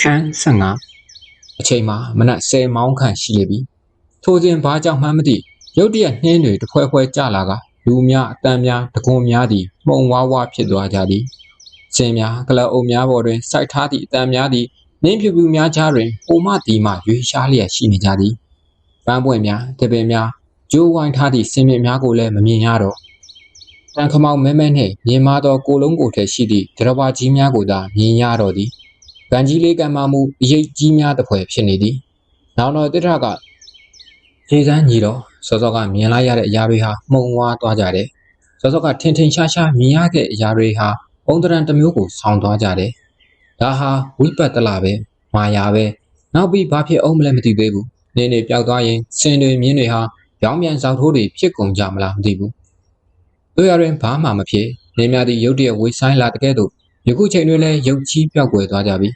ခန်း15အချိန်မှာမနက်10မောင်းခန့်ရှိလေပြီထိုစဉ်ဘာကြောင့်မှန်းမသိရုတ်တရက်နှင်းတွေတစ်ဖွဲဖွဲကျလာကလူများအတန်းများတကွန်များသည်မှုံဝါးဝါဖြစ်သွားကြသည်စင်များကလအုပ်များပေါ်တွင်စိုက်ထားသည့်အတန်းများသည်နှင်းဖြူဖြူများကြားတွင်ပုံမတီမှရွေရှားလျက်ရှိနေကြသည်ပန်းပွင့်များတပင်များကျိုးဝိုင်းထားသည့်စင်မြင့်များကိုလည်းမမြင်ရတော့တန်ခမောင်မဲမဲနှင့်မြင်မာသောကိုလုံးကိုယ်ထဲရှိသည့်ဒရဘာကြီးများကိုသာမြင်ရတော့သည် ဗန်ကြီးလေးကံမမှုအရေးကြီးများတစ်ဖွဲဖြစ်နေသည်နောက်တော့တိထကခြေစမ်းညီတော့စောစောကမြင်လိုက်ရတဲ့အရာတွေဟာမှုံဝါးသွားကြတယ်စောစောကထင်ထင်ရှားရှားမြင်ရတဲ့အရာတွေဟာပုံတရံတစ်မျိုးကိုဆောင်းသွားကြတယ်ဒါဟာဝိပတ်တလာပဲမာယာပဲနောက်ပြီးဘာဖြစ်အောင်မလဲမသိသေးဘူးနေနေပျောက်သွားရင်စင်တွေမြင်းတွေဟာရောင်ပြန်စောက်ထိုးတွေဖြစ်ကုန်ကြမလားမသိဘူးတို့ရရင်ဘာမှမဖြစ်နေများသည့်ရုတ်တရက်ဝေဆိုင်လာတကဲ့သို့ ယခုချိန်တွင်လည်းရုတ်ကြီးပြောက်ွယ်သွားကြပြီ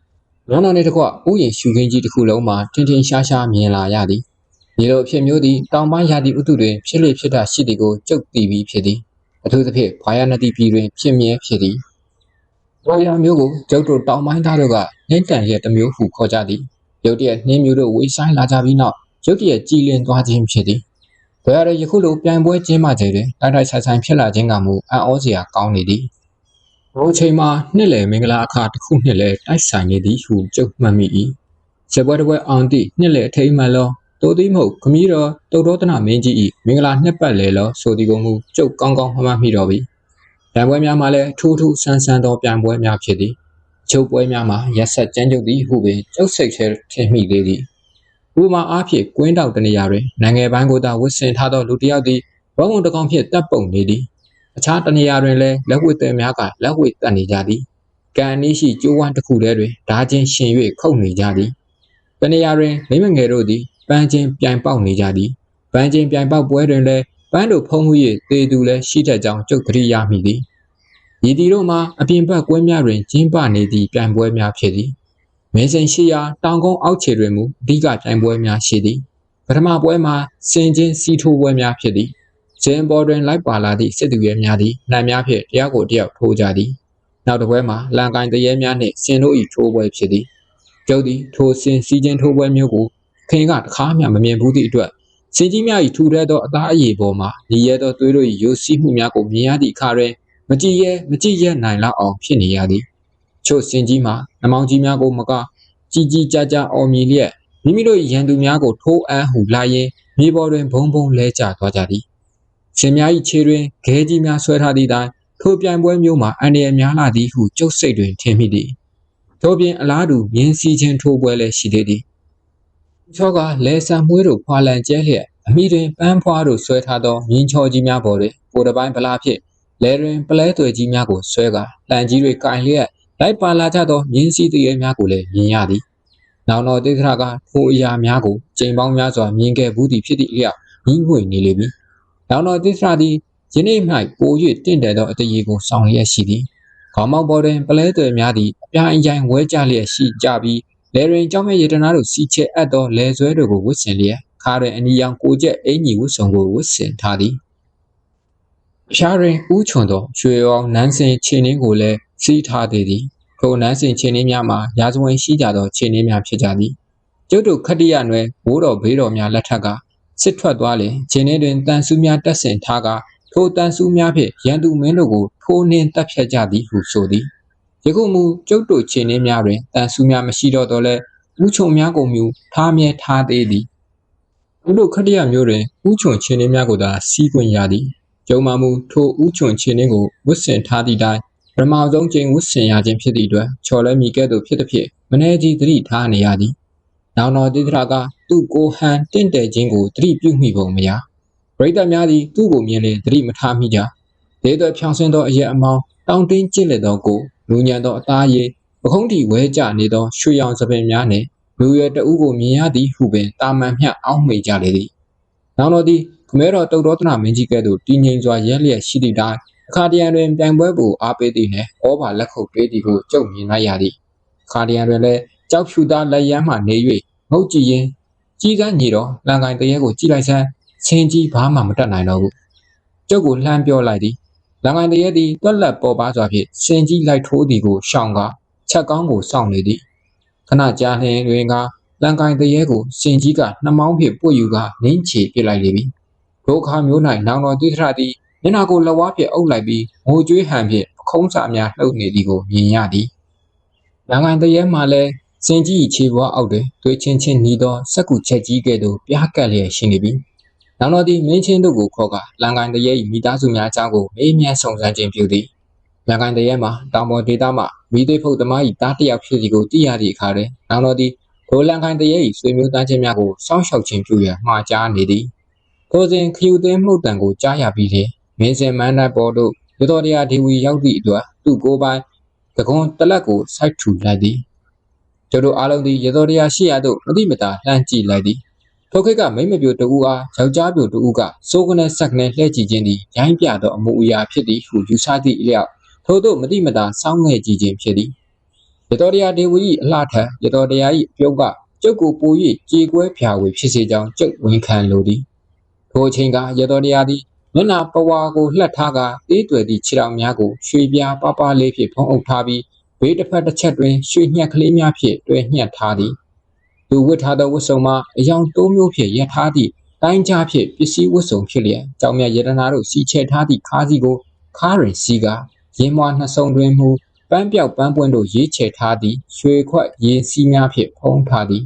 ။လောနာနေတကွဥယျင်ရှုခင်းကြီးတစ်ခုလုံးမှာထင်ထင်ရှားရှားမြင်လာရသည်။ဒီလိုအဖြစ်မျိုးသည်တောင်ပိုင်းရာသီဥတုတွင်ဖြစ်လေဖြစ်တာရှိသည်ကိုကြုတ်တည်ပြီးဖြစ်သည်။အထူးသဖြင့်ဘာယာနတိပြည်တွင်ဖြစ်မြဲဖြစ်သည်။ဘောယာမျိုးကိုကျုပ်တို့တောင်ပိုင်းသားတို့ကနှင်းတန်ရဲ့တစ်မျိုးဟုခေါ်ကြသည်။ရုတ်တရက်နှင်းမျိုးတို့ဝေဆိုင်လာကြပြီးနောက်ရုတ်တရက်ကြည်လင်သွားခြင်းဖြစ်သည်။ဒါရတဲ့ယခုလိုပြိုင်ပွဲကျင်းပကြတဲ့တိုက်တိုက်ဆိုင်ဆိုင်ဖြစ်လာခြင်းကမူအံ့ဩစရာကောင်းနေသည်။ ဘိုးချိန်မှာနှစ်လည်မင်္ဂလာအခါတစ်ခုနှစ်လဲတိုက်ဆိုင်နေသည်ဟုကြုတ်မှတ်မိ၏။ဇပွဲတစ်ပွဲအောင်သည့်နှစ်လည်အထိမ်းမှန်လောတိုသည်မဟုတ်ခမည်းတော်တုတ်တော်တနာမင်းကြီး၏မင်္ဂလာနှစ်ပတ်လဲလောဆိုသည်ကိုမူကြုတ်ကောင်းကောင်းမှတ်မှတ်မိတော်ပြီ။ပြိုင်ပွဲများမှာလည်းထူးထူးဆန်းဆန်းသောပြိုင်ပွဲများဖြစ်သည်။ချုပ်ပွဲများမှာရက်ဆက်ကြမ်းကြုတ်သည်ဟုပင်ကြုတ်စိတ်ထဲထင်မိသေးသည်။ဥပမာအားဖြင့်ကွင်းတောက်တနေရာတွင်နိုင်ငံပန်းကိုသာဝစ်ဆင်ထားသောလူတစ်ယောက်သည်ဘဝုံတစ်ကောင်ဖြင့်တပ်ပုံနေသည် အခြားတနေရာတွင်လည်းလက်ဝှေ့သည်များကလက်ဝှေ့တက်နေကြသည်ကံအနည်းရှိကျိုးဝမ်းတစ်ခုတည်းတွင်ဓာချင်းရှင်၍ခုတ်နေကြသည်တနေရာတွင်မိမငယ်တို့သည်ပန်းချင်းပြိုင်ပေါက်နေကြသည်ပန်းချင်းပြိုင်ပေါက်ပွဲတွင်လည်းပန်းတို့ဖုံးမှု၍တေသူလည်းရှိတတ်ကြောင်းကြုတ်သတိရမိသည်ဤသည်တို့မှာအပြင်ဘက်ကွင်းများတွင်ကျင်းပနေသည့်ပြိုင်ပွဲများဖြစ်သည်မင်းစိန်ရှိရာတောင်ကုန်းအောက်ခြေတွင်မူအဓိကပြိုင်ပွဲများရှိသည်ပထမပွဲမှာစင်ချင်းစီထိုးပွဲများဖြစ်သည် ဇင်ပေါ်တွင်လိုက်ပါလာသည့်စစ်သူရဲများသည်နှံများဖြင့်တရားကိုတယောက်ထိုးကြသည်နောက်တစ်ပွဲမှာလန်ကိုင်းတရဲများနှင့်စင်တို့၏ထိုးပွဲဖြစ်သည်ကျုပ်သည်ထိုစင်စီချင်းထိုးပွဲမျိုးကိုခင်ကတခါမှမမြင်ဘူးသည့်အတွက်စင်ကြီးများ၏ထူထဲသောအသားအရည်ပေါ်မှာညီရဲသောသွေးတို့၏ရိုစီးမှုများကိုမြင်ရသည့်အခါတွင်မကြည်ရဲမကြည်ရဲနိုင်လောက်အောင်ဖြစ်နေရသည်ချို့စင်ကြီးမှာနှမောင်ကြီးများကိုမကကြီးကြီးကြကြအော်မြည်လျက်မိမိတို့ရန်သူများကိုထိုးအမ်းဟုလာရင်မြေပေါ်တွင်ဘုံဘုံလဲကျသွားကြသည် ရှင်များ၏ခြေတွင်ဂဲကြီးများဆွဲထားသည့်တိုင်ထိုပြိုင်ပွဲမျိုးမှာအန္တရာယ်များလာသည်ဟုကျုပ်စိတ်တွင်ထင်မိသည်ထို့ပြင်အလားတူမြင်းစီခြင်းထိုးပွဲလည်းရှိသေးသည်ချောကလဲဆံမွေးတို့ဖွာလန်ကျဲလျက်အမိတွင်ပန်းဖွားတို့ဆွဲထားသောမြင်းချောကြီးများပေါ်တွင်ကိုယ်တစ်ပိုင်းဗလာဖြင့်လဲတွင်ပလဲသွယ်ကြီးများကိုဆွဲကာလန်ကြီးတွေကင်လျက်လိုက်ပါလာကြသောမြင်းစည်းတရေများကိုလည်းမြင်ရသည်နောင်တော်တေခရကထိုအရာများကိုချိန်ပေါင်းများစွာမြင်ခဲ့ဘူးသည်ဖြစ်သည့်အလျောက်ညီးငွေနေလေပြီ နောင်တော်တိစရာသည်ယနေ့မှပို၍တင့်တယ်သောအတရေကိုဆောင်လျက်ရှိသည်ခေါမောက်ပေါ်တွင်ပလဲသွယ်များသည်အပြိုင်အယိုင်ဝဲကြလျက်ရှိကြပြီးလေရင်ကြောင်းမဲ့ရတနာတို့စီချဲအပ်သောလေဆွဲတို့ကိုဝတ်ဆင်လျက်ခါတွင်အနီရောင်ကိုကျက်အင်ကြီးဝတ်ဆောင်ကိုဝတ်ဆင်ထားသည်ဖျားရင်ဥချွန်သောရွှေရောင်နန်းစင်ခြေနှင်းကိုလည်းစီးထားသေးသည်ထိုနန်းစင်ခြေနှင်းများမှာရာဇဝင်ရှိကြသောခြေနှင်းများဖြစ်ကြသည်ကျုပ်တို့ခတ္တိယနွယ်ဘိုးတော်ဘေးတော်များလက်ထက်က စစ်ထွက်သွားလျင်ခြေနှင်းတွင်တန်ဆူးများတက်ဆင်ထားကထိုတန်ဆူးများဖြင့်ရန်သူမင်းတို့ကိုထိုးနှင်းတပ်ဖြတ်ကြသည်ဟုဆိုသည်ယခုမူကျုပ်တို့ခြေနှင်းများတွင်တန်ဆူးများမရှိတော့တော့လဲဥချုံများကိုမြူထားမြဲထားသေးသည်သူတို့ခတ္တရမျိုးတွင်ဥချုံခြေနှင်းများကိုသာစီးခွင့်ရသည်ကျုံမှမူထိုဥချုံခြေနှင်းကိုဝတ်ဆင်ထားသည့်တိုင်ပထမဆုံးချိန်ဝတ်ဆင်ရခြင်းဖြစ်သည့်အတွက်ချော်လဲမိကဲ့သို့ဖြစ်သည်ဖြင့်မနေကြီးသတိထားနေရသည် နောင်တော်တိဒရာကသူ့ကိုဟန်တင့်တယ်ခြင်းကိုသတိပြုမိပုံမရပရိသတ်များသည်သူ့ကိုမြင်လေသတိမထားမိကြဒေသွဖြောင်ဆင်းသောအရက်အမောင်းတောင်းတင်းကျစ်လက်သောကိုလူညံသောအသားရည်ပခုံးတီဝဲကြနေသောရွှေရောင်စပင်များနှင့်လူရွယ်တအုပ်ကိုမြင်ရသည်ဟုပင်တာမန်မျှအောက်မေ့ကြလေသည်နောင်တော်သည်ခမဲတော်တုတ်တော်တနာမင်းကြီးကဲ့သို့တည်ငြိမ်စွာရဲလျက်ရှိသည့်တိုင်အခါတရံတွင်ပြိုင်ပွဲကိုအားပေးသည်နှင့်ဩဘာလက်ခုပ်ပေးသည်ကိုကြုံမြင်လိုက်ရသည်အခါတရံတွင်လည်း ကြောက်ဖြူသားလက်ရမ်းမှနေ၍ငုတ်ကြည့်ရင်ကြီးကန်းညီတော်လန်ကိုင်တရဲကိုကြည့်လိုက်စမ်းချင်းကြီးဘာမှမတတ်နိုင်တော့ဘူးကျုပ်ကိုလှမ်းပြောလိုက်သည်လန်ကိုင်တရဲသည်တွက်လက်ပေါ်ပါစွာဖြင့်စင်ကြီးလိုက်ထိုးသည်ကိုရှောင်ကချက်ကောင်းကိုစောင့်နေသည်ခဏကြာလျင်တွင်ကလန်ကိုင်တရေကိုစင်ကြီးကနှမောင်းဖြင့်ပွတ်ယူကနင်းချေပစ်လိုက်လေပြီဒုက္ခမျိုး၌နောင်တော်တိထရသည်မျက်နှာကိုလက်ဝါးဖြင့်အုပ်လိုက်ပြီးငိုကြွေးဟန်ဖြင့်ပခုံးစာများလှုပ်နေသည်ကိုမြင်ရသည်လန်ကိုင်တရေမှလည်း စင်ကြီးခြေပွားအောက်တွင်သွေးချင်းချင်းနီးသောစက်ကူချက်ကြီးကဲ့သို့ပြားကပ်လျက်ရှိနေပြီနောင်တော်သည်မင်းချင်းတို့ကိုခေါ်ကလန်ကိုင်တရေ၏မိသားစုများအကြောင်းကိုမေးမြန်းစုံစမ်းခြင်းပြုသည်လန်ကိုင်တရေမှာတောင်ပေါ်ဒေသမှမိသေးဖုတ်သမား၏တားတယောက်ဖြစ်စီကိုသိရသည့်အခါတွင်နောင်တော်သည်ထိုလန်ကိုင်တရေ၏ဆွေမျိုးသားချင်းများကိုစောင့်ရှောက်ခြင်းပြုရန်မှာကြားနေသည်ထိုစဉ်ခယူသိမ်းမှုတ်တံကိုကြားရပြီးလျှင်မင်းစင်မန်းတပ်ပေါ်သို့ရတော်တရားဒေဝီရောက်သည့်အတွက်သူ့ကိုယ်ပိုင်တကွန်တလက်ကိုစိုက်ထူလိုက်သည် ကျတို့အားလုံးသည်ရတော်တရားရှိရသို့မတိမတာလှမ်းကြည့်လိုက်သည်ထိုခေတ်ကမိမ့်မပြိုတူအားယောက်ျားပြိုတူကစိုးကနေဆက်ကနေလှည့်ကြည့်ခြင်းသည်ရိုင်းပြသောအမှုအရာဖြစ်သည်ဟုယူဆသည့်အလျောက်ထို့သို့မတိမတာစောင်းငယ်ကြည့်ခြင်းဖြစ်သည်ရတော်တရားဒေဝီ၏အလှထံရတော်တရား၏အပြုံးကကျုပ်ကိုပို၍ကြေကွဲဖြာဝေဖြစ်စေကြောင်းကျုပ်ဝန်ခံလိုသည်ထိုအချိန်ကရတော်တရားသည်မျက်နှာပဝါကိုလှက်ထားကအေးတွယ်သည့်ခြေထောက်များကိုရွှေပြားပပလေးဖြင့်ဖုံးအုပ်ထားပြီး ဘေးတစ်ဖက်တစ်ချက်တွင်ရွှေညှက်ကလေးများဖြင့်တွဲညှက်ထားသည်သူဝတ်ထားသောဝတ်စုံမှာအယောင်တိုးမျိုးဖြင့်ရထားသည့်တိုင်းကြားဖြင့်ပစ္စည်းဝတ်စုံဖြစ်လျက်ကြောင်မြတ်ရတနာတို့စီချဲထားသည့်ခါးစီကိုခါးရင်စီကရင်မွားနှစ်စုံတွင်မူပန်းပြောက်ပန်းပွင့်တို့ရေးချဲထားသည့်ရွှေခွက်ရင်စီးများဖြင့်ဖုံးထားသည်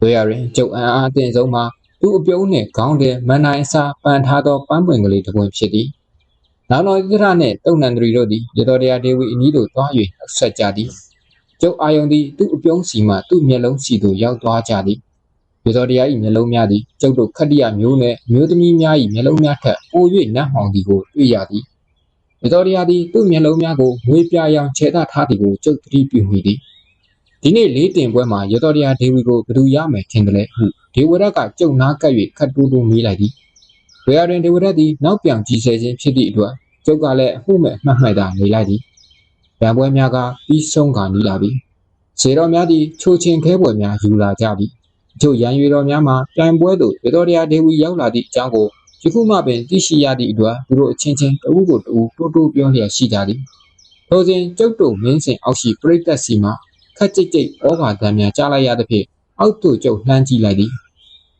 တွေ့ရရင်ကျုပ်အံအားအသင့်ဆုံးမှာသူ့အပြုံးနှင့်ခေါင်းထဲမန်နိုင်အစာပန်ထားသောပန်းပွင့်ကလေးတစ်ပွင့်ဖြစ်သည် နောက်တော်ဣဒရနှင့်တုံနန္ဒရီတို့သည်ရတော်တရားဒေဝီအနီးသို့သွား၍နှုတ်ဆက်ကြသည်ကျုပ်အာယုံသည်သူ့အပြုံးစီမှသူ့မျက်လုံးစီသို့ရောက်သွားကြသည်ရတော်တရား၏မျက်လုံးများသည်ကျုပ်တို့ခတ္တိယမျိုးနှင့်မျိုးသမီးများ၏မျက်လုံးများထက်ပို၍နတ်မှောင်သည်ကိုတွေ့ရသည်ရတော်တရားသည်သူ့မျက်လုံးများကိုငွေပြရောင်ခြေသထားသည်ကိုကျုပ်သတိပြုမိသည်ဒီနေ့လေးတင်ပွဲမှာရတော်တရားဒေဝီကိုဘယ်သူရမယ်ထင်တယ်လဲဟုဒေဝရတ်ကကြုံနာကပ်၍ခတ်တူးတူးမေးလိုက်သည်။ ဘယ်ရင်ဒေဝရတ်သည်နောက်ပြောင်ကြီးဆဲခြင်းဖြစ်သည့်အတွက်ကျုပ်ကလည်းအမှုမဲ့မှတ်မှတ်သာနေလိုက်သည်။ဗံပွဲများကပြီးဆုံးကနီးလာပြီ။ခြေတော်များသည်ချိုချင်းခဲပွဲများယူလာကြပြီ။ချို့ရန်ရွေတော်များမှာပြိုင်ပွဲသို့ရတော်တရားဒေဝီရောက်လာသည့်အကြောင်းကိုယခုမှပင်သိရှိရသည့်အတွက်သူတို့အချင်းချင်းတဦးကိုတဦးတိုးတိုးပြောလျက်ရှိကြသည်။ထိုစဉ်ကျုပ်တို့မင်းစင်အောက်ရှိပြိတ္တစီမှခက်ကြိတ်ကြိတ်ဩဘာသံများကြားလိုက်ရသဖြင့်အောက်သို့ကျုပ်လှမ်းကြည့်လိုက်သည်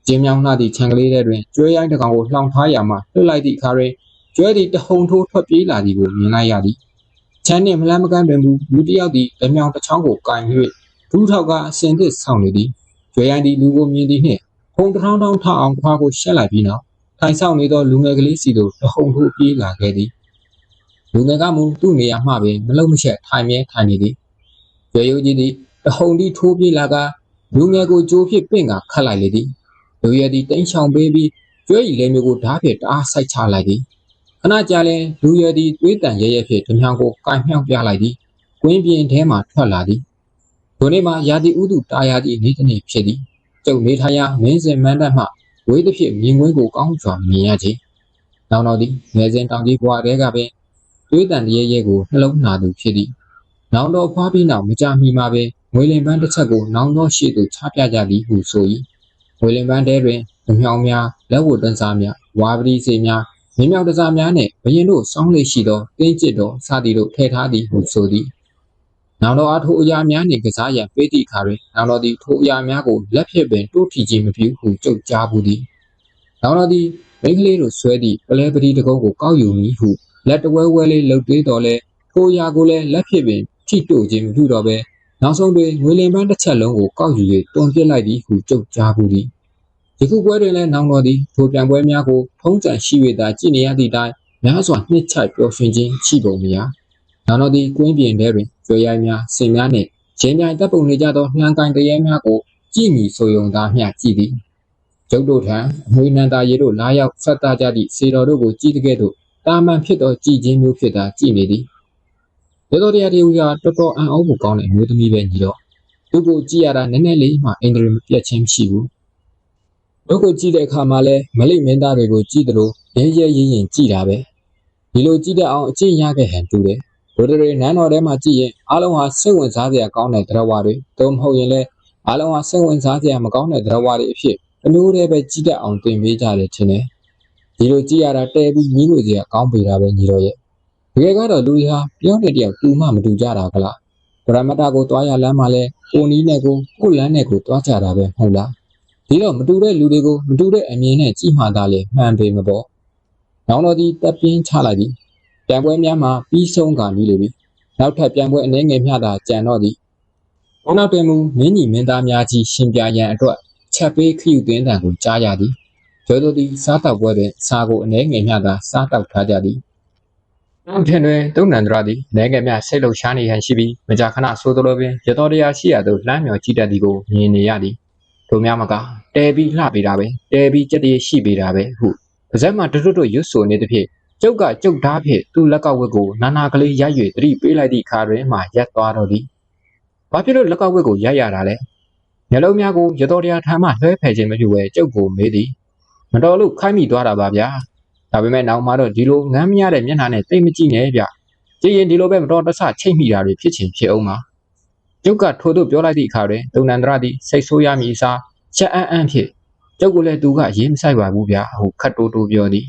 ကျင်းမြောင်းလှသည့်ခြံကလေးထဲတွင်ကျွဲရိုင်းတစ်ကောင်ကိုလှောင်ထားရာမှလွှတ်လိုက်သည့်အခါတွင်ကျွဲသည်တဟုန်ထိုးထွက်ပြေးလာသည်ကိုမြင်လိုက်ရသည်ချမ်းနှင့်မလန်းမကန်းတွင်မူလူတစ်ယောက်သည်လက်မြောင်တစ်ချောင်းကိုကင်၍ဒူးထောက်ကအစင်သစ်ဆောင်နေသည်ကျွဲရိုင်းသည်လူကိုမြင်သည်နှင့်ဖုံတထောင်းထောင်းထအောင်ခွာကိုရှက်လိုက်ပြီးနောက်ထိုင်ဆောင်နေသောလူငယ်ကလေးစီသို့တဟုန်ထိုးပြေးလာခဲ့သည်လူငယ်ကမူသူ့နေရာမှပင်မလုံမချက်ထိုင်မြဲထိုင်နေသည်ကျွဲရိုးကြီးသည်တဟုန်သည်ထိုးပြေးလာကလူငယ်ကိုကြိုးဖြင့်ပင့်ကခတ်လိုက်လေသည် လူရည်သည်တိမ်းချောင်ပေးပြီးကျွဲရီလဲမျိုးကိုဓားဖြင့်တအားဆိုင်ချလိုက်သည်ခဏကြာလဲလူရည်သည်သွေးတန်ရဲရဲဖြင့်ဓမြောင်ကိုကင်မြောက်ပြလိုက်သည်ကွင်းပြင်ထဲမှထွက်လာသည်ဒိုနေ့မှာရာသီဥတုတာယာသည့်နေ့တစ်နေ့ဖြစ်သည်ကျုပ်နေထိုင်ရာမင်းစင်မန်းတပ်မှဝေးသဖြင့်မြင်ကွင်းကိုကောင်းစွာမြင်ရခြင်းနောင်တော်သည်ငယ်စဉ်တောင်ကြီးဘွားတဲကပင်သွေးတန်ရဲရဲကိုနှလုံးနာသူဖြစ်သည်နောင်တော်ဖွားပြီးနောက်မကြမီမှာပင်ငွေလင်ပန်းတစ်ချက်ကိုနောင်တော်ရှိသူချပြကြသည်ဟုဆို၏ ဝေလင်ပန်းတဲတွင်ဓမြောင်များလက်ဝတ်တန်းစားများဝါပတိစေများမင်းမြောက်တစားများနှင့်ဘရင်တို့စောင်းလေးရှိသောတင်းကျစ်တော်စသည်တို့ထည့်ထားသည်ဟုဆိုသည်နောင်တော်အားထိုအရာများနှင့်ကစားရန်ပေးသည့်အခါတွင်နောင်တော်သည်ထိုအရာများကိုလက်ဖြင့်ပင်တိုးထီခြင်းမပြုဟုကြုတ်ကြားဘူးသည်နောင်တော်သည်မိန်းကလေးတို့ဆွဲသည့်ပလဲပတိတကုံးကိုကောက်ယူမည်ဟုလက်တဝဲဝဲလေးလှုပ်သေးတော်လဲထိုအရာကိုလည်းလက်ဖြင့်ပင်ထိတို့ခြင်းမပြုတော့ဘဲ နောက်ဆုံးတွင်ငွေလင်ပန်းတစ်ချက်လုံးကိုကောက်ယူ၍တွန်ပစ်လိုက်သည်ဟုကြုတ်ကြားဘူးသည်ယခုပွဲတွင်လည်းနောင်တော်သည်ထိုပြိုင်ပွဲများကိုထုံးစံရှိ၍သာကြည်နေရသည့်တိုင်များစွာနှစ်ချိုက်ပျော်ရွှင်ခြင်းရှိပုံမရနောင်တော်သည်ကွင်းပြင်ထဲတွင်ကြွေရိုင်းများဆင်များနှင့်ဂျင်းပြိုင်တပ်ပုံနေကြသောနှံကိုင်တရေများကိုကြည်မီဆိုယုံသားမျှကြည်သည်ကျုပ်တို့ထံအမွေနန္တာရေတို့လာရောက်ဆက်သားကြသည့်စေတော်တို့ကိုကြည်တကဲ့သို့တာမန်ဖြစ်သောကြည်ခြင်းမျိုးဖြစ်သာကြည်နေသည် ရသောတရားတွေကတော်တော်အံ့ဩဖို့ကောင်းတဲ့အမျိုးသမီးပဲညီတော့သူ့ကိုကြည့်ရတာနည်းနည်းလေးမှအင်္ဂလိပ်မပြတ်ချင်းမရှိဘူးတို့ကိုကြည့်တဲ့အခါမှာလဲမလိမ့်မင်းသားတွေကိုကြည့်သလိုရဲရဲရင်ရင်ကြည့်တာပဲဒီလိုကြည့်တဲ့အောင်အကျင့်ရခဲ့ဟန်တူတယ်ဒိုဒရီနန်းတော်ထဲမှာကြည့်ရင်အားလုံးဟာစိတ်ဝင်စားစရာကောင်းတဲ့တရားဝါတွေသို့မဟုတ်ရင်လည်းအားလုံးဟာစိတ်ဝင်စားစရာမကောင်းတဲ့တရားဝါတွေအဖြစ်အမျိုးတည်းပဲကြည့်တတ်အောင်တင်ပေးကြတယ်ထင်တယ်ဒီလိုကြည့်ရတာတဲပြီးညီးလို့စရာကောင်းပေတာပဲညီတော်ရဲ့ တကယ်ကတော့လူတွေဟာပြောတဲ့တယောက်တူမှမတူကြတာကလားဗရမတကိုတွားရလမ်းမှာလဲကိုနီးနဲ့ကိုကိုလန်းနဲ့ကိုတွားကြတာပဲမဟုတ်လားဒီတော့မတူတဲ့လူတွေကိုမတူတဲ့အမြင်နဲ့ကြည့်မှသာလေမှန်ပေမပေါ့နောင်တော်ဒီတပ်ပြင်းချလိုက်ပြီပြန်ပွဲများမှာပြီးဆုံးကနီးလေပြီနောက်ထပ်ပြန်ပွဲအနေငယ်မျှတာကြံတော့သည်ဘုံနောက်တွင်မူမင်းကြီးမင်းသားများကြီးရှင်ပြရန်အတွက်ချက်ပေးခရုသွင်းတံကိုကြားရသည်ကျော်တို့သည်စားတောက်ပွဲတွင်စားကိုအနေငယ်မျှသာစားတောက်ထားကြသည် နောက်ထင်တွင်တုံနန္ဒရာသည်အနေငယ်မျှစိတ်လှုပ်ရှားနေဟန်ရှိပြီးမကြာခဏဆိုသလိုပင်ရတော်တရားရှိရသို့လှမ်းမြော်ကြည့်တတ်သည်ကိုမြင်နေရသည်တို့များမကတဲပြီးလှပေးတာပဲတဲပြီးကြက်တည်းရှိပေးတာပဲဟုပါဇက်မှတွတ်တွတ်ရွတ်ဆိုနေသဖြင့်ကျုပ်ကကျုပ်ဓာတ်ဖြင့်သူ့လက်ကဝက်ကိုနာနာကလေးရိုက်၍တတိပေးလိုက်သည့်အခါတွင်မှရက်သွားတော့သည်ဘာဖြစ်လို့လက်ကဝက်ကိုရိုက်ရတာလဲမျက်လုံးများကိုရတော်တရားထမ်းမှလွှဲဖယ်ခြင်းမပြုဘဲကျုပ်ကိုမေးသည်မတော်လို့ခိုင်းမိသွားတာပါဗျာ ဒါပေမဲ့နောက်မှတော့ဒီလိုငမ်းမရတဲ့မျက်နှာနဲ့တိတ်မကြည့်နဲ့ဗျကြည့်ရင်ဒီလိုပဲမတော်တဆချိတ်မိတာတွေဖြစ်ချင်ဖြစ်အောင်ပါကျုပ်ကထို့သို့ပြောလိုက်သည့်အခါတွင်ဒုံနန္ဒရသည်စိတ်ဆိုးရမည်အစားချက်အံ့အံ့ဖြင့်ကျုပ်ကလည်းသူကရေးမဆိုင်ပါဘူးဗျာဟုခတ်တိုးတိုးပြောသည်